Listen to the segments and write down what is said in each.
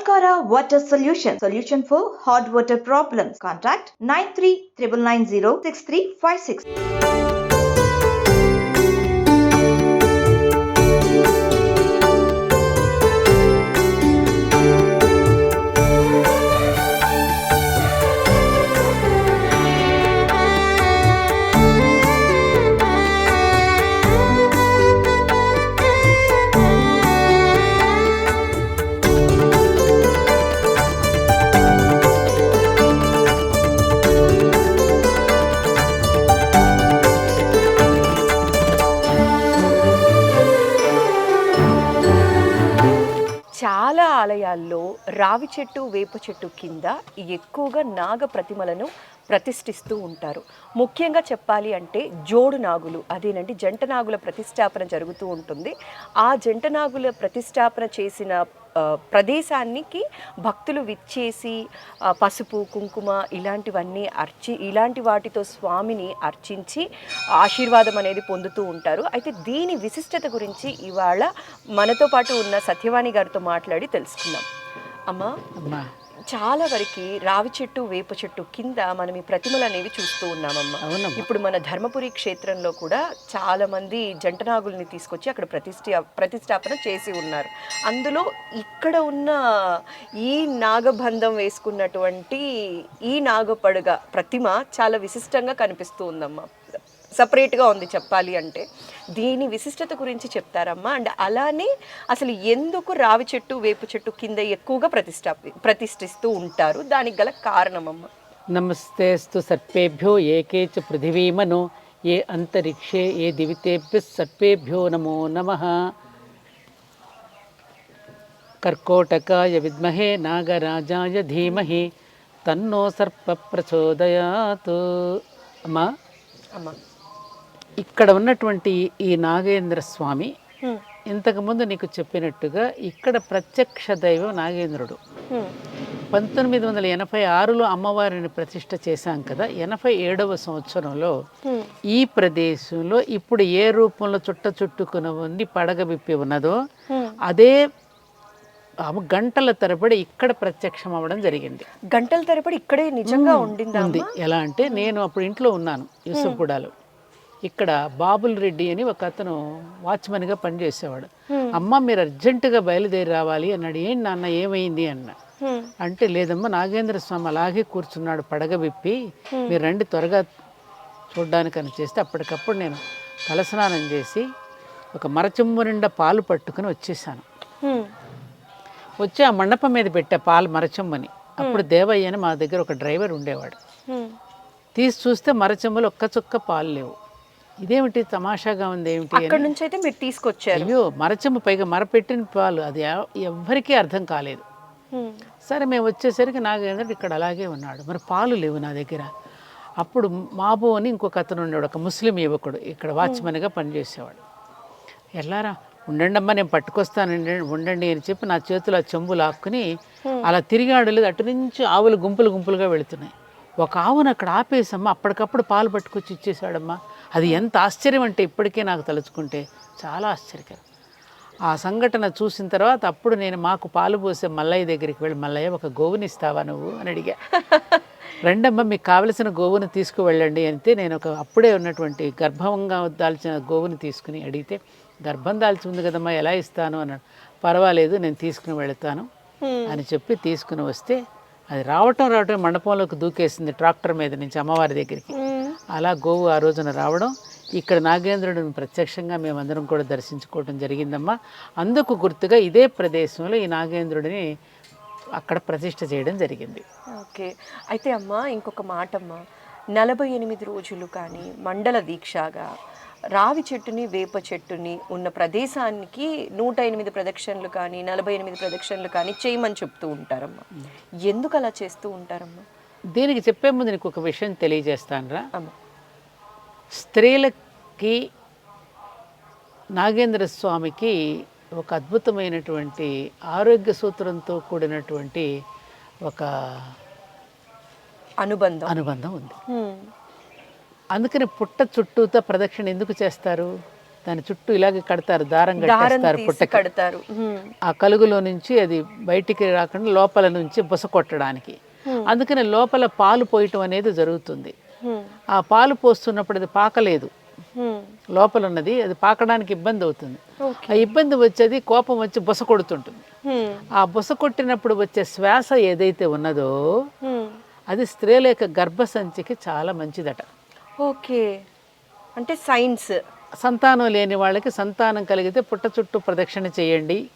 Alcara Water Solution. Solution for hot water problems. Contact 9399906356. చాలా ఆలయాల్లో రావి చెట్టు వేప చెట్టు కింద ఎక్కువగా నాగ ప్రతిమలను ప్రతిష్ఠిస్తూ ఉంటారు. ముఖ్యంగా చెప్పాలి అంటే జోడు నాగులు అదేనండి జంట నాగుల ప్రతిష్టాపన జరుగుతూ ఉంటుంది. ఆ జంట నాగుల ప్రతిష్టాపన చేసిన ప్రదేశానికి భక్తులు విచ్చేసి పసుపు కుంకుమ ఇలాంటివన్నీ అర్చి ఇలాంటి వాటితో స్వామిని అర్చించి ఆశీర్వాదం అనేది పొందుతూ ఉంటారు. అయితే దీని విశిష్టత గురించి ఇవాళ మనతో పాటు ఉన్న సత్యవాణి గారితో మాట్లాడి తెలుసుకుందాం. అమ్మా. అమ్మా. చాలా వరకు రావి చెట్టు వేప చెట్టు కింద మనం ఈ ప్రతిమలు అనేవి చూస్తూ ఉన్నామమ్మా. ఇప్పుడు మన ధర్మపురి క్షేత్రంలో కూడా చాలా మంది జంటనాగుల్ని తీసుకొచ్చి అక్కడ ప్రతిష్ఠ ప్రతిష్టాపన చేసి ఉన్నారు. అందులో ఇక్కడ ఉన్న ఈ నాగబంధం వేసుకున్నటువంటి ఈ నాగపడుగ ప్రతిమ చాలా విశిష్టంగా కనిపిస్తూ ఉందమ్మా. సపరేట్గా ఉంది చెప్పాలి అంటే. దీని విశిష్టత గురించి చెప్తారమ్మా. అండ్ అలానే అసలు ఎందుకు రావి చెట్టు వేపు చెట్టు కింద ఎక్కువగా ప్రతిష్ట ప్రతిష్ఠిస్తూ ఉంటారు? దానికి గల కారణమమ్మా. నమస్తేస్తు సర్పేభ్యో ఏకే చ పృథివీమను ఏ అంతరిక్షే ఏ దివితేభ్య సర్పేభ్యో నమో నమ. కర్కోటకాయ విద్మహే నాగరాజాయ ధీమహి తన్నో సర్ప ప్రచోదయాత్. అమ్మా? అమ్మా. ఇక్కడ ఉన్నటువంటి ఈ నాగేంద్ర స్వామి ఇంతకుముందు నీకు చెప్పినట్టుగా ఇక్కడ ప్రత్యక్ష దైవం నాగేంద్రుడు. పంతొమ్మిది వందల ఎనభై ఆరులో అమ్మవారిని ప్రతిష్ఠ చేశాం కదా ఎనభై ఏడవ సంవత్సరంలో ఈ ప్రదేశంలో ఇప్పుడు ఏ రూపంలో చుట్ట చుట్టుకుని ఉంది పడగ విప్పి ఉన్నదో అదే గంటల తరబడి ఇక్కడ ప్రత్యక్షం అవ్వడం జరిగింది. గంటల తరబడి ఇక్కడే నిజంగా ఉండిందా ఎలా అంటే నేను అప్పుడు ఇంట్లో ఉన్నాను యూసఫ్గూడలో ఇక్కడ బాబుల్ రెడ్డి అని ఒక అతను వాచ్మెన్గా పనిచేసేవాడు. అమ్మ మీరు అర్జెంటుగా బయలుదేరి రావాలి అన్నాడు ఏంటి నాన్న ఏమైంది అన్న. అంటే లేదమ్మా నాగేంద్ర స్వామి అలాగే కూర్చున్నాడు పడగ విప్పి మీరు రండి త్వరగా చూడ్డానికని చేస్తే అప్పటికప్పుడు నేను తలస్నానం చేసి ఒక మరచెంబు నిండా పాలు పట్టుకుని వచ్చేసాను. వచ్చి ఆ మండపం మీద పెట్టా పాలు మరచెమ్మని అప్పుడు దేవయ్య అని మా దగ్గర ఒక డ్రైవర్ ఉండేవాడు. తీసి చూస్తే మరచెమ్మలు ఒక్క చుక్క పాలు లేవు. ఇదేమిటి తమాషాగా ఉంది ఏమిటి. అక్కడ నుంచి అయితే మీరు తీసుకొచ్చారు. అయ్యో మరచెమ్మ పైగా మరపెట్టిన పాలు అది ఎవ- ఎవ్వరికీ అర్థం కాలేదు. సరే మేము వచ్చేసరికి నాగేంద్రుడు ఇక్కడ అలాగే ఉన్నాడు. మరి పాలు లేవు నా దగ్గర. అప్పుడు మాబు అని ఇంకొక అతను ఉన్నాడు ఒక ముస్లిం యువకుడు. ఇక్కడ వాచ్మెన్గా పనిచేసేవాడు. ఎల్లారా ఉండండి అమ్మా నేను పట్టుకొస్తాను ఉండండి- ఉండండి అని చెప్పి నా చేతిలో ఆ చెంబు లాక్కుని అలా తిరిగాడు లేదు అటు నుంచి ఆవులు గుంపులు గుంపులుగా వెళుతున్నాయి. ఒక ఆవును అక్కడ ఆపేసమ్మా అప్పటికప్పుడు పాలు పట్టుకొచ్చి ఇచ్చేసాడమ్మా అది ఎంత ఆశ్చర్యం అంటే ఇప్పటికే నాకు తలుచుకుంటే చాలా ఆశ్చర్యకరం. ఆ సంఘటన చూసిన తర్వాత అప్పుడు నేను మాకు పాలు పోసే మల్లయ్య దగ్గరికి వెళ్ళి మల్లయ్య ఒక గోవుని ఇస్తావా నువ్వు? అని అడిగా. రెండమ్మ మీకు కావలసిన గోవును తీసుకువెళ్ళండి అంటే నేను ఒక అప్పుడే ఉన్నటువంటి గర్భంగా దాల్చిన గోవుని తీసుకుని అడిగితే గర్భం దాల్చి ఉంది కదమ్మా ఎలా ఇస్తాను? అన్నాడు. పర్వాలేదు నేను తీసుకుని వెళతాను అని చెప్పి తీసుకుని వస్తే అది రావటం రావటం మండపంలోకి దూకేసింది ట్రాక్టర్ మీద నుంచి అమ్మవారి దగ్గరికి. అలా గోవు ఆ రోజున రావడం ఇక్కడ నాగేంద్రుడిని ప్రత్యక్షంగా మేమందరం కూడా దర్శించుకోవడం జరిగిందమ్మా. అందుకు గుర్తుగా ఇదే ప్రదేశంలో ఈ నాగేంద్రుడిని అక్కడ ప్రతిష్ఠ చేయడం జరిగింది. ఓకే. అయితే అమ్మా ఇంకొక మాట అమ్మా నలభై ఎనిమిది రోజులు కానీ మండల దీక్షగా రావి చెట్టుని వేప చెట్టుని ఉన్న ప్రదేశానికి నూట ఎనిమిది ప్రదక్షిణలు కానీ నలభై ఎనిమిది ప్రదక్షిణలు కానీ చేయమని చెప్తూ ఉంటారమ్మా. ఎందుకు అలా చేస్తూ ఉంటారమ్మా? దీనికి చెప్పే ముందు నీకు ఒక విషయం తెలియజేస్తానురా. స్త్రీలకి నాగేంద్ర స్వామికి ఒక అద్భుతమైనటువంటి ఆరోగ్య సూత్రంతో కూడినటువంటి ఒక అనుబంధం. అనుబంధం ఉంది. అందుకని పుట్ట చుట్టూతో ప్రదక్షిణ ఎందుకు చేస్తారు దాని చుట్టూ ఇలాగే కడతారు దారం కట్టేస్తారు తీసి పుట్టకి కడతారు. ఆ కలుగులో నుంచి అది బయటికి రాకుండా లోపల నుంచి బుస కొట్టడానికి అందుకని లోపల పాలు పోయటం అనేది జరుగుతుంది. ఆ పాలు పోస్తున్నప్పుడు అది పాకలేదు. లోపల ఉన్నది అది పాకడానికి ఇబ్బంది అవుతుంది. ఆ ఇబ్బంది వచ్చేది కోపం వచ్చి బుస కొడుతుంటుంది. ఆ బుస కొట్టినప్పుడు వచ్చే శ్వాస ఏదైతే ఉన్నదో. అది స్త్రీల యొక్క గర్భసంచికి చాలా మంచిదట ఓకే. అంటే సైన్స్. సంతానం లేని వాళ్ళకి సంతానం కలిగితే పుట్ట చుట్టూ ప్రదక్షిణ చేయండి.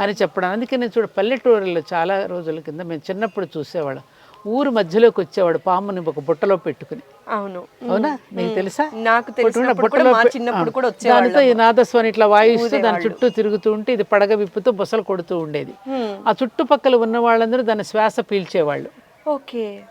అని చెప్పడం. అందుకే నేను చూడ పల్లెటూరులో చాలా రోజుల కింద మేము చిన్నప్పుడు చూసేవాళ్ళం. ఊరు మధ్యలోకి వచ్చేవాడు పాముని ఒక బుట్టలో పెట్టుకుని. అవును. అవునా? నీకు తెలుసా? నాకు బుట్టలో. దానితో ఈ నాదస్వాని ఇట్లా వాయిస్తూ దాని చుట్టూ తిరుగుతూ ఉంటే ఇది పడగ విప్పుతూ బుసలు కొడుతూ ఉండేది. ఆ చుట్టుపక్కల ఉన్న వాళ్ళందరూ దాని శ్వాస పీల్చేవాళ్ళు. ఓకే.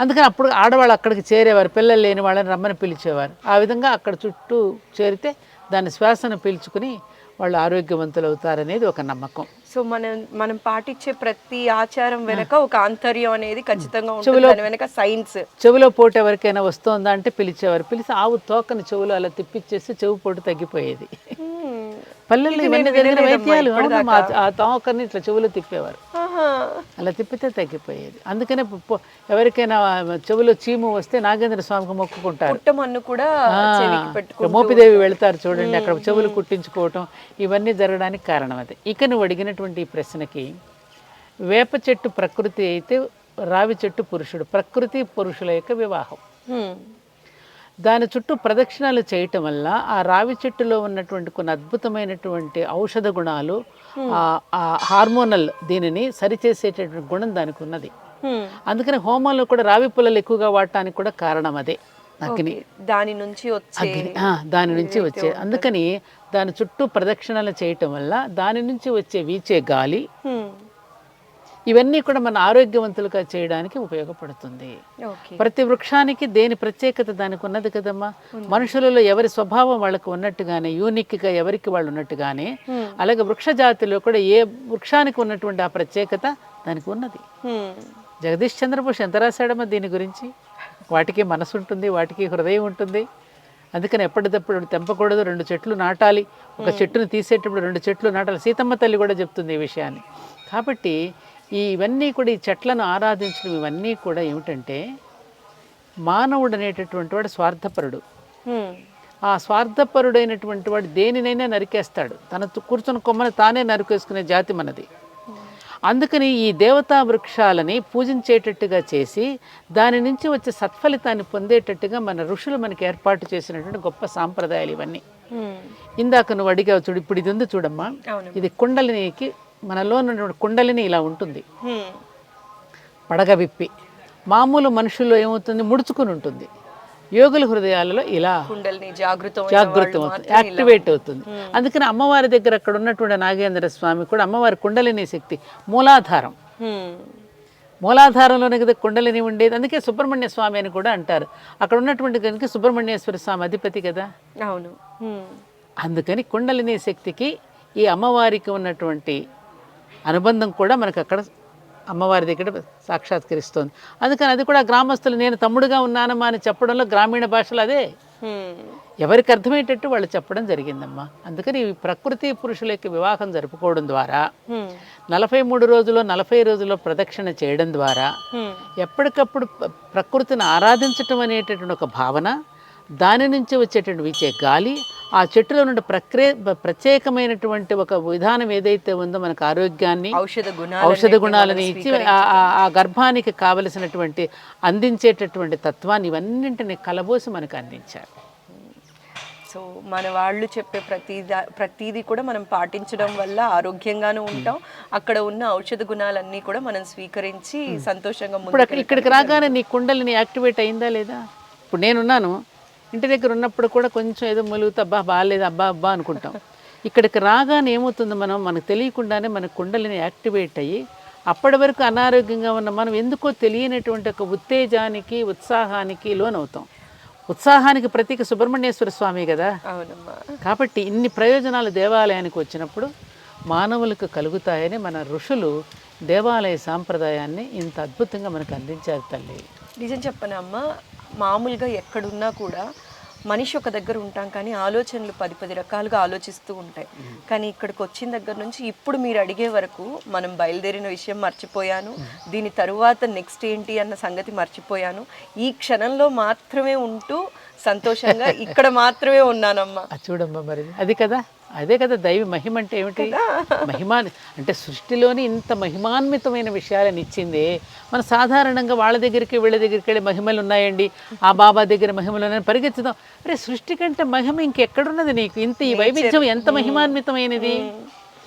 అందుకని అప్పుడు ఆడవాళ్ళు అక్కడికి చేరేవారు పిల్లలు లేని వాళ్ళని రమ్మని పిలిచేవారు. ఆ విధంగా అక్కడ చుట్టూ చేరితే దాని శ్వాసను పీల్చుకుని వాళ్ళు ఆరోగ్యవంతులు అవుతారనేది ఒక నమ్మకం. సో మనం మనం పాటించే ప్రతి ఆచారం వెనక ఒక ఆంతర్యం అనేది ఖచ్చితంగా ఉంటుంది. వెనక సైన్స్. చెవిలో పోటు ఎవరికైనా వస్తుందా అంటే పిలిచేవారు. పిలిచి ఆవు తోకని చెవులు అలా తిప్పిచ్చేసి చెవి పోటు తగ్గిపోయేది. పల్లెల్లో ఇవన్నీ జరిగిన వైద్యాలు. తోకని ఇట్లా చెవులు తిప్పేవారు. అలా తిప్పితే తగ్గిపోయేది. అందుకనే ఎవరికైనా చెవులో చీము వస్తే నాగేంద్ర స్వామికి మొక్కుకుంటారు. కూడా మోపిదేవి వెళ్తారు చూడండి అక్కడ చెవులు కుట్టించుకోవటం ఇవన్నీ జరగడానికి కారణం అది. ఇక నువ్వు అడిగినటువంటి ఈ ప్రశ్నకి వేప చెట్టు ప్రకృతి అయితే రావి చెట్టు పురుషుడు ప్రకృతి పురుషుల యొక్క వివాహం. దాని చుట్టూ ప్రదక్షిణాలు చేయటం వల్ల ఆ రావి చెట్టులో ఉన్నటువంటి కొన్ని అద్భుతమైనటువంటి ఔషధ గుణాలు హార్మోనల్ దీనిని సరిచేసేటటువంటి గుణం దానికి ఉన్నది. అందుకని హోమాల్లో కూడా రావి పుల్లలు ఎక్కువగా వాడటానికి కూడా కారణం అదే. అగ్ని. దాని నుంచి వచ్చే అగ్ని. దాని నుంచి వచ్చే. అందుకని దాని చుట్టూ ప్రదక్షిణలు చేయటం వల్ల దాని నుంచి వచ్చే వీచే గాలి. ఇవన్నీ కూడా మన ఆరోగ్యవంతులుగా చేయడానికి ఉపయోగపడుతుంది. ప్రతి వృక్షానికి దేని ప్రత్యేకత దానికి ఉన్నది కదమ్మా? మనుషులలో ఎవరి స్వభావం వాళ్ళకు ఉన్నట్టుగానే యూనిక్గా ఎవరికి వాళ్ళు ఉన్నట్టుగానే అలాగే వృక్ష జాతిలో కూడా ఏ వృక్షానికి ఉన్నటువంటి ఆ ప్రత్యేకత దానికి ఉన్నది. జగదీష్ చంద్రబోస్ ఎంత రాశాడమ్మా దీని గురించి? వాటికి మనసు ఉంటుంది వాటికి హృదయం ఉంటుంది. అందుకని ఎప్పటికప్పుడు తెంపకూడదు రెండు చెట్లు నాటాలి. ఒక చెట్టును తీసేటప్పుడు రెండు చెట్లు నాటాలి. సీతమ్మ తల్లి కూడా చెప్తుంది ఈ విషయాన్ని. కాబట్టి ఈ ఇవన్నీ కూడా ఈ చెట్లను ఆరాధించడం ఇవన్నీ కూడా ఏమిటంటే మానవుడు అనేటటువంటి వాడు స్వార్థపరుడు. ఆ స్వార్థపరుడైనటువంటి వాడు దేనినైనా నరికేస్తాడు. తన కూర్చున్న కొమ్మను తానే నరికేసుకునే జాతి మనది. అందుకని ఈ దేవతా వృక్షాలని పూజించేటట్టుగా చేసి దాని నుంచి వచ్చే సత్ఫలితాన్ని పొందేటట్టుగా మన ఋషులు మనకి ఏర్పాటు చేసినటువంటి గొప్ప సాంప్రదాయాలు ఇవన్నీ. ఇందాక నువ్వు అడిగావు చూడు ఇప్పుడు ఇది ఉంది చూడమ్మా. ఇది కుండలినికి మనలో ఉన్నటువంటి కుండలిని ఇలా ఉంటుంది. హ్మ్. పడగ విప్పి మామూలు మనుషుల్లో ఏమవుతుంది? ముడుచుకుని ఉంటుంది. యోగుల హృదయాలలో ఇలా జాగృతం అవుతుంది. యాక్టివేట్ అవుతుంది. అందుకని అమ్మవారి దగ్గర అక్కడ ఉన్నటువంటి నాగేంద్ర స్వామి కూడా అమ్మవారి కుండలిని శక్తి మూలాధారం. మూలాధారంలోనే కదా కుండలిని ఉండేది. అందుకే సుబ్రహ్మణ్య స్వామి అని కూడా అంటారు. అక్కడ ఉన్నటువంటి కనుక సుబ్రహ్మణ్యేశ్వర స్వామి అధిపతి కదా? అవును. అందుకని కుండలిని శక్తికి ఈ అమ్మవారికి ఉన్నటువంటి అనుబంధం కూడా మనకు అక్కడ అమ్మవారి దగ్గర సాక్షాత్కరిస్తోంది అందుకని అది కూడా గ్రామస్తులు నేను తమ్ముడుగా ఉన్నానమ్మా అని చెప్పడంలో గ్రామీణ భాషలో అదే. ఎవరికి అర్థమయ్యేటట్టు వాళ్ళు చెప్పడం జరిగిందమ్మా అందుకని ఈ ప్రకృతి పురుషుల యొక్క వివాహం జరుపుకోవడం ద్వారా. నలభై మూడు రోజులు నలభై రోజుల్లో ప్రదక్షిణ చేయడం ద్వారా. ఎప్పటికప్పుడు ప్ర- ప్రకృతిని ఆరాధించటం అనేటటువంటి ఒక భావన దాని నుంచి వచ్చేటువంటి వీచే గాలి ఆ చెట్టులో నుండి ప్రక్రియ ప్రత్యేకమైనటువంటి ఒక విధానం ఏదైతే ఉందో మనకు ఆరోగ్యాన్ని ఔషధ గుణాలు ఔషధ గుణాలను ఇచ్చి ఆ- గర్భానికి కావలసినటువంటి అందించేటటువంటి తత్వాన్ని ఇవన్నింటిని కలబోసి మనకు అందించారు. సో మన వాళ్ళు చెప్పే ప్రతి ప్రతిదీ కూడా మనం పాటించడం వల్ల ఆరోగ్యంగానూ ఉంటాం. అక్కడ ఉన్న ఔషధ గుణాలన్నీ కూడా మనం స్వీకరించి సంతోషంగా ఇప్పుడు ఇక్కడికి రాగానే నీ కుండలిని యాక్టివేట్ అయిందా లేదా? ఇప్పుడు నేనున్నాను. ఇంటి దగ్గర ఉన్నప్పుడు కూడా కొంచెం ఏదో మొలుగుతా అబ్బా బాగాలేదు అబ్బా అబ్బా అనుకుంటాం. ఇక్కడికి రాగానే ఏమవుతుంది మనం? మనకు తెలియకుండానే మన కుండలిని యాక్టివేట్ అయ్యి అప్పటి వరకు అనారోగ్యంగా ఉన్న మనం ఎందుకో తెలియనటువంటి ఒక ఉత్తేజానికి ఉత్సాహానికి లోనవుతాం. ఉత్సాహానికి ప్రతీక సుబ్రహ్మణ్యేశ్వర స్వామి కదా? కాబట్టి ఇన్ని ప్రయోజనాలు దేవాలయానికి వచ్చినప్పుడు మానవులకు కలుగుతాయని మన ఋషులు దేవాలయ సాంప్రదాయాన్ని ఇంత అద్భుతంగా మనకు అందించారు తల్లి. నిజం చెప్పనమ్మా మామూలుగా ఎక్కడున్నా కూడా మనిషి ఒక దగ్గర ఉంటాం కానీ ఆలోచనలు పది పది రకాలుగా ఆలోచిస్తూ ఉంటాయి. కానీ ఇక్కడికి వచ్చిన దగ్గర నుంచి ఇప్పుడు మీరు అడిగే వరకు మనం బయలుదేరిన విషయం మర్చిపోయాను. దీని తరువాత నెక్స్ట్ ఏంటి అన్న సంగతి మర్చిపోయాను. ఈ క్షణంలో మాత్రమే ఉంటూ సంతోషంగా ఇక్కడ మాత్రమే ఉన్నానమ్మా. చూడమ్మా మరి. అది కదా? అదే కదా దైవ మహిమ అంటే ఏమిటి? మహిమా అంటే సృష్టిలోని ఇంత మహిమాన్వితమైన విషయాలను ఇచ్చింది. మన సాధారణంగా వాళ్ళ దగ్గరికి వీళ్ళ దగ్గరికి వెళ్ళి మహిమలు ఉన్నాయండి. ఆ బాబా దగ్గర మహిమలు ఉన్నాయని పరిగెత్తుదాం. అరే సృష్టి కంటే మహిమ ఇంకెక్కడున్నది నీకు? ఇంత ఈ వైవిధ్యం ఎంత మహిమాన్వితమైనది?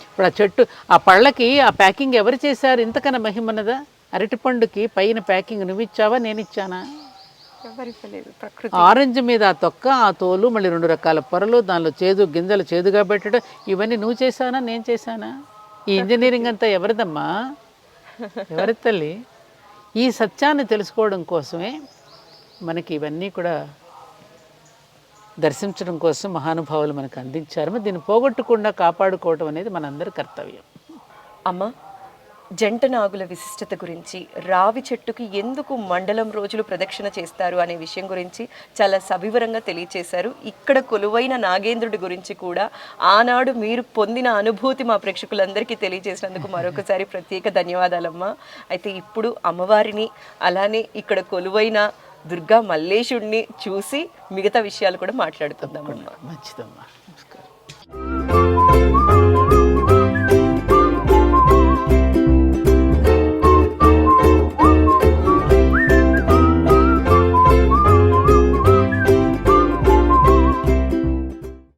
ఇప్పుడు ఆ చెట్టు ఆ పళ్ళకి ఆ ప్యాకింగ్ ఎవరు చేశారు? ఇంతకన్నా మహిమ ఉన్నదా? అరటిపండుకి పైన ప్యాకింగ్ నువ్వు ఇచ్చావా నేను ఇచ్చానా ఆరెంజ్ మీద ఆ తొక్క ఆ తోలు మళ్ళీ రెండు రకాల పొరలు దానిలో చేదు గింజలు చేదుగా పెట్టడం ఇవన్నీ నువ్వు చేశానా నేను చేశానా? ఈ ఇంజనీరింగ్ అంతా ఎవరిదమ్మా? ఎవరి తల్లి? ఈ సత్యాన్ని తెలుసుకోవడం కోసమే మనకి ఇవన్నీ కూడా దర్శించడం కోసం మహానుభావులు మనకు అందించారు. దీన్ని పోగొట్టకుండా కాపాడుకోవడం అనేది మనందరి కర్తవ్యం. అమ్మ జంట నాగుల విశిష్టత గురించి రావి చెట్టుకి ఎందుకు మండలం రోజులు ప్రదక్షిణ చేస్తారు అనే విషయం గురించి చాలా సవివరంగా తెలియచేశారు. ఇక్కడ కొలువైన నాగేంద్రుడి గురించి కూడా ఆనాడు మీరు పొందిన అనుభూతి మా ప్రేక్షకులందరికీ తెలియజేసినందుకు మరొకసారి ప్రత్యేక ధన్యవాదాలమ్మా. అయితే ఇప్పుడు అమ్మవారిని అలానే ఇక్కడ కొలువైన దుర్గా మల్లేశుడిని చూసి మిగతా విషయాలు కూడా మాట్లాడుకుందామమ్మా. మంచిదమ్మా.